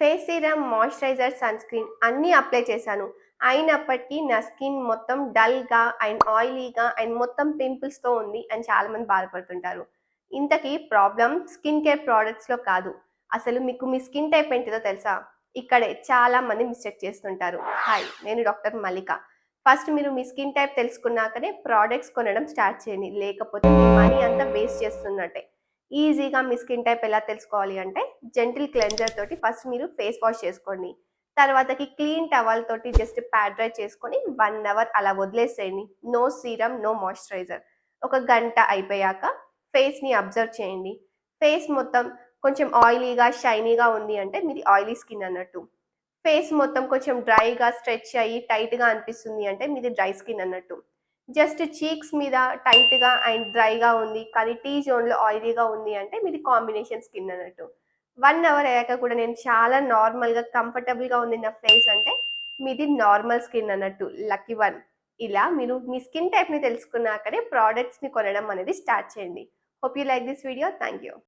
Face serum moisturiser sunscreen అన్నీ apply చేశాను. అయినప్పటికీ నా స్కిన్ మొత్తం డల్గా అండ్ ఆయిలీగా అండ్ మొత్తం పింపుల్స్తో ఉంది అని చాలామంది బాధపడుతుంటారు. ఇంతకీ ప్రాబ్లం స్కిన్ కేర్ ప్రోడక్ట్స్లో కాదు. అసలు మీకు మీ స్కిన్ టైప్ ఏంటిదో తెలుసా? ఇక్కడే చాలా మంది మిస్టేక్ చేస్తుంటారు. హాయ్ నేను డాక్టర్ మల్లిక. ఫస్ట్ మీరు మీ స్కిన్ టైప్ తెలుసుకున్నాకనే ప్రోడక్ట్స్ కొనడం స్టార్ట్ చేయండి. లేకపోతే మీ మనీ అంతా వేస్ట్ చేస్తున్నట్టే. ఈజీగా మీ స్కిన్ టైప్ ఎలా తెలుసుకోవాలి అంటే జెంటిల్ క్లెన్జర్ తోటి ఫస్ట్ మీరు ఫేస్ వాష్ చేసుకోండి. తర్వాతకి క్లీన్ టవల్ తోటి జస్ట్ ప్యాడ్ డ్రై చేసుకొని వన్ అవర్ అలా వదిలేసేయండి. No serum no moisturiser. ఒక గంట అయిపోయాక ఫేస్ని అబ్జర్వ్ చేయండి. ఫేస్ మొత్తం కొంచెం ఆయిలీగా షైనీగా ఉంది అంటే మీది ఆయిలీ స్కిన్ అన్నట్టు. ఫేస్ మొత్తం కొంచెం డ్రైగా స్ట్రెచ్ అయ్యి టైట్గా అనిపిస్తుంది అంటే మీది డ్రై స్కిన్ అన్నట్టు. జస్ట్ చీక్స్ మీద టైట్గా అండ్ డ్రైగా ఉంది కానీ టీ జోన్లో ఆయిలీగా ఉంది అంటే మీది కాంబినేషన్ స్కిన్ అన్నట్టు. వన్ అవర్ అయ్యాక కూడా నేను చాలా నార్మల్గా కంఫర్టబుల్గా ఉంది నా ఫేస్ అంటే మీది నార్మల్ స్కిన్ అన్నట్టు లక్కీ వన్. ఇలా మీరు మీ స్కిన్ టైప్ని తెలుసుకున్నాకనే ప్రోడక్ట్స్ని కొనడం అనేది స్టార్ట్ చేయండి. Hope you like this video. Thank you.